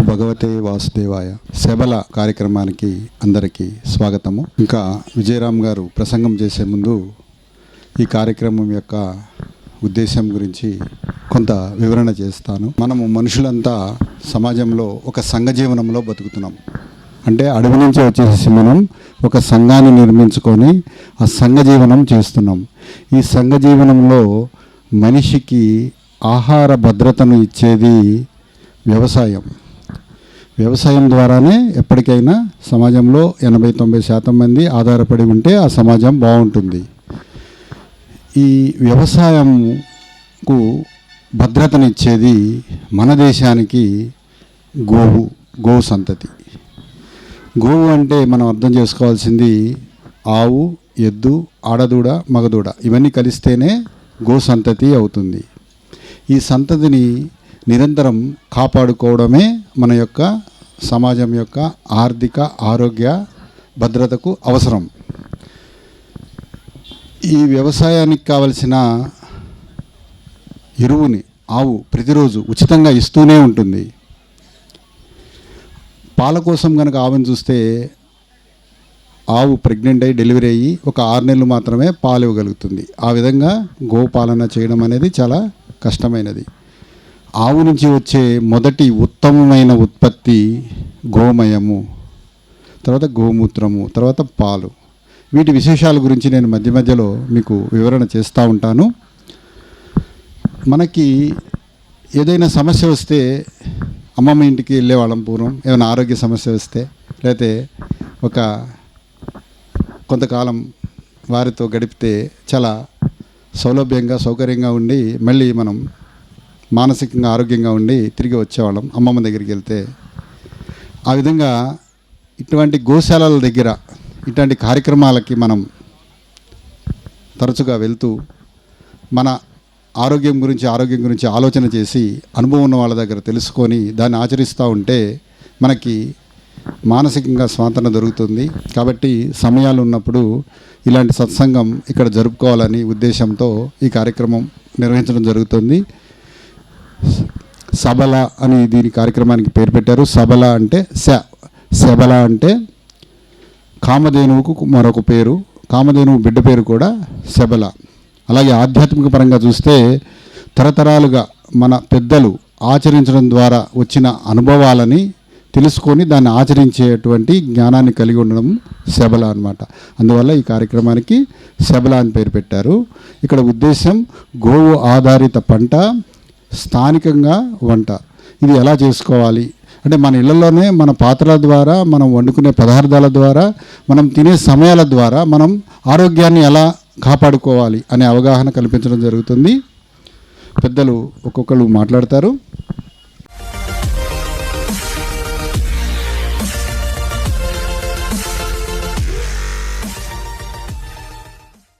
భగవతే వాసుదేవాయ శబల కార్యక్రమానికి అందరికీ స్వాగతము. ఇంకా విజయరామ్ గారు ప్రసంగం చేసే ముందు ఈ కార్యక్రమం యొక్క ఉద్దేశం గురించి కొంత వివరణ చేస్తాను. మనము మనుషులంతా సమాజంలో ఒక సంఘ జీవనంలో బతుకుతున్నాం. అంటే అడవి నుంచి వచ్చేసి మనం ఒక సంఘాన్ని నిర్మించుకొని ఆ సంఘ జీవనం చేస్తున్నాం. ఈ సంఘ జీవనంలో మనిషికి ఆహార భద్రతను ఇచ్చేది వ్యవసాయం. వ్యవసాయం ద్వారానే ఎప్పటికైనా సమాజంలో ఎనభై తొంభై శాతం మంది ఆధారపడి ఉంటే ఆ సమాజం బాగుంటుంది. ఈ వ్యవసాయంకు భద్రతనిచ్చేది మన దేశానికి గోవు గోవు సంతతి. గోవు అంటే మనం అర్థం చేసుకోవాల్సింది ఆవు ఎద్దు ఆడదూడ మగదూడ ఇవన్నీ కలిస్తేనే గో సంతతి అవుతుంది. ఈ సంతతిని నిరంతరం కాపాడుకోవడమే మన యొక్క సమాజం యొక్క ఆర్థిక ఆరోగ్య భద్రతకు అవసరం. ఈ వ్యవసాయానికి కావలసిన ఎరువుని ఆవు ప్రతిరోజు ఉచితంగా ఇస్తూనే ఉంటుంది. పాల కోసం కనుక ఆవుని చూస్తే ఆవు ప్రెగ్నెంట్ అయ్యి డెలివరీ అయ్యి ఒక ఆరు నెలలు మాత్రమే పాలు ఇవ్వగలుగుతుంది. ఆ విధంగా గోపాలన చేయడం అనేది చాలా కష్టమైనది. ఆవు నుంచి వచ్చే మొదటి ఉత్తమమైన ఉత్పత్తి గోమయము తర్వాత గోమూత్రము తర్వాత పాలు. వీటి విశేషాల గురించి నేను మధ్య మధ్యలో మీకు వివరణ చేస్తూ ఉంటాను. మనకి ఏదైనా సమస్య వస్తే అమ్మమ్మ ఇంటికి వెళ్ళేవాళ్ళం పూర్వం ఏమైనా ఆరోగ్య సమస్య వస్తే లేకపోతే ఒక కొంతకాలం వారితో గడిపితే చాలా సౌలభ్యంగా సౌకర్యంగా ఉండి మళ్ళీ మనం మానసికంగా ఆరోగ్యంగా ఉండి తిరిగి వచ్చేవాళ్ళం. అమ్మమ్మ దగ్గరికి వెళ్తే ఆ విధంగా ఇటువంటి గోశాలల దగ్గర ఇటువంటి కార్యక్రమాలకి మనం తరచుగా వెళ్తూ మన ఆరోగ్యం గురించి ఆరోగ్యం గురించి ఆలోచన చేసి అనుభవం ఉన్న వాళ్ళ దగ్గర తెలుసుకొని దాన్ని ఆచరిస్తూ ఉంటే మనకి మానసికంగా స్వాతంత్రం దొరుకుతుంది. కాబట్టి సమయాలు ఉన్నప్పుడు ఇలాంటి సత్సంగం ఇక్కడ జరుపుకోవాలని ఉద్దేశంతో ఈ కార్యక్రమం నిర్వహించడం జరుగుతుంది. సబల అని దీని కార్యక్రమానికి పేరు పెట్టారు. సబల అంటే శ శబల అంటే కామధేనువుకు మరొక పేరు కామధేనువు బిడ్డ పేరు కూడా శబల. అలాగే ఆధ్యాత్మిక పరంగా చూస్తే తరతరాలుగా మన పెద్దలు ఆచరించడం ద్వారా వచ్చిన అనుభవాలని తెలుసుకొని దాన్ని ఆచరించేటువంటి జ్ఞానాన్ని కలిగి ఉండడం శబల అనమాట అందువల్ల ఈ కార్యక్రమానికి శబల అని పేరు పెట్టారు. ఇక్కడ ఉద్దేశం గోవు ఆధారిత పంట స్థానికంగా వంట. ఇది ఎలా చేసుకోవాలి? అంటే మన ఇళ్ళలోనే మన పాత్రల ద్వారా మనం వండుకునే పదార్థాల ద్వారా మనం తినే సమయాల ద్వారా మనం ఆరోగ్యాన్ని ఎలా కాపాడుకోవాలి అనే అవగాహన కల్పించడం జరుగుతుంది. పెద్దలు ఒక్కొక్కరు మాట్లాడతారు.